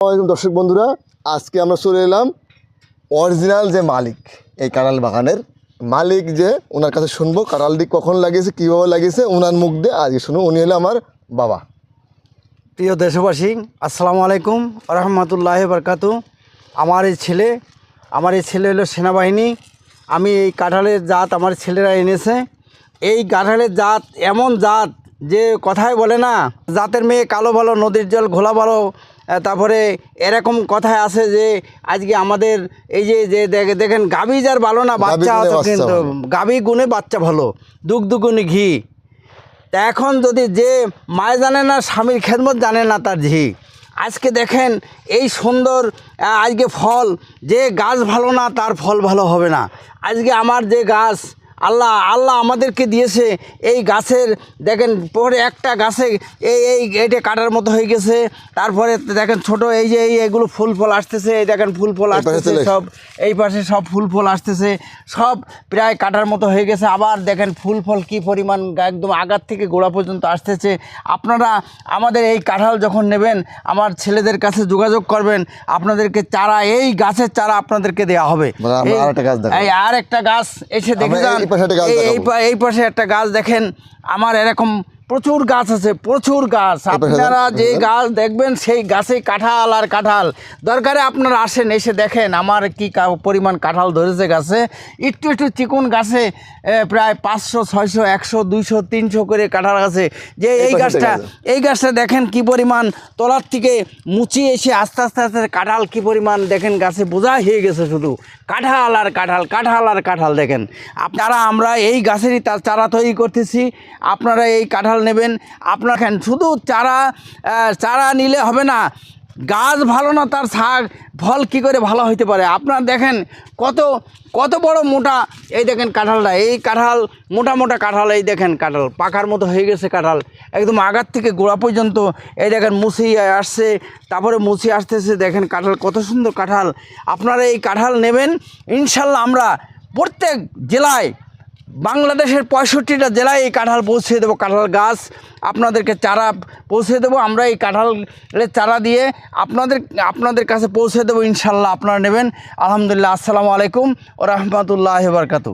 দর্শক বন্ধুরা, আজকে আমরা চলে এলাম অরিজিনাল যে মালিক, এই কাঁড়াল বাগানের মালিক যে ওনার কাছে শুনব, কাঁড়ালটি কখন লাগিয়েছে, কীভাবে লাগিয়েছে ওনার মুখ দিয়ে আজকে শুনব। উনি হলো আমার বাবা। প্রিয় দেশবাসী, আসসালামু আলাইকুম, রহমতুল্লাহ বরকাতু। আমার এই ছেলে, আমার এই ছেলে হলো সেনাবাহিনী। আমি এই কাঁঠালের জাত আমার ছেলেরা এনেছে। এই কাঁঠালের জাত এমন জাত যে কথাই বলে না জাতের মেয়ে কালো ভালো নদীর জল ঘোলা ভালো তারপরে এরকম কথায় আছে যে আজকে আমাদের এই যে যে দেখে- দেখেন গাভী যার ভালো না বাচ্চা কিন্তু। গাভী গুণে বাচ্চা ভালো দুগ দুগুনি ঘি। তা এখন যদি যে মায় জানে না স্বামীর খেদমত জানে না তার ঝি। আজকে দেখেন এই সুন্দর আজকে ফল যে গাছ ভালো না তার ফল ভালো হবে না। আজকে আমার যে গাছ আল্লাহ আল্লাহ আমাদেরকে দিয়েছে এই গাছের দেখেন পরে একটা গাছে এই এই এটা কাটার মতো হয়ে গেছে। তারপরে দেখেন ছোট এই যে এই এগুলো ফুল ফল আসতেছে এই দেখেন ফুল ফল আসতেছে সব এই পাশে সব ফুল ফল আসতেছে সব প্রায় কাটার মতো হয়ে গেছে। আবার দেখেন ফুল ফল কি পরিমাণ একদম আগার থেকে গোড়া পর্যন্ত আসতেছে। আপনারা আমাদের এই কাঁঠাল যখন নেবেন আমার ছেলেদের কাছে যোগাযোগ করবেন। আপনাদেরকে চারা এই গাছের চারা আপনাদেরকে দেওয়া হবে। এই- আরেকটা গাছ আর একটা গাছ এসে দেখে যান। পাশে একটা গাছ এই- এই পাশে একটা গাছ দেখেন আমার এরকম প্রচুর গাছ আছে প্রচুর গাছ। আপনারা যে গাছ দেখবেন সেই গাছে কাঁঠাল আর কাঁঠাল। দরকারে আপনারা আসেন এসে দেখেন আমার কি পরিমাণ কাঁঠাল ধরেছে গাছে। একটু একটু চিকুন গাছে প্রায় পাঁচশো ছয়শো একশো দুইশো তিনশো করে কাঁঠাল আছে। যে এই এই গাছটা এই গাছটা দেখেন কি পরিমাণ তলার থেকে মুচি এসে আস্তে আস্তে আস্তে কাঁঠাল কি পরিমাণ দেখেন গাছে বোঝা হয়ে গেছে শুধু। কাঁঠাল আর কাঁঠাল কাঁঠাল আর কাঁঠাল দেখেন। আপনারা আমরা এই গাছেরই চারা তৈরি করতেছি। আপনারা এই কাঁঠাল নেবেন। আপনারা শুধু চারা চারা নিলে হবে না, গাছ ভালো না তার শাক, ফল কি করে ভালো হইতে পারে? আপনার দেখেন কত কত বড় মোটা, এই দেখেন কাঁঠালটা, এই কাঁঠাল, মোটা মোটা কাঁঠাল, এই দেখেন কাঁঠাল পাকার মতো হয়ে গেছে কাঁঠাল, একদম আগার থেকে গোড়া পর্যন্ত, এই দেখেন মুসি আসছে, তারপরে মুসি আসতেছে, দেখেন কাঁঠাল কত সুন্দর কাঁঠাল। আপনারা এই কাঁঠাল নেবেন, ইনশাল্লাহ আমরা প্রত্যেক জেলায় বাংলাদেশের পঁয়ষট্টিটা জেলায় এই কাঁঠাল পৌঁছে দেবো, কাঁঠাল গাছ। আপনাদেরকে চারা পৌঁছে দেবো, আমরা এই কাঁঠালের চারা দিয়ে আপনাদের আপনাদের কাছে পৌঁছে দেবো, ইনশাল্লাহ আপনারা নেবেন। আলহামদুলিল্লাহ, আসসালামু আলাইকুম ও রহমতুল্লাহ বারকাতু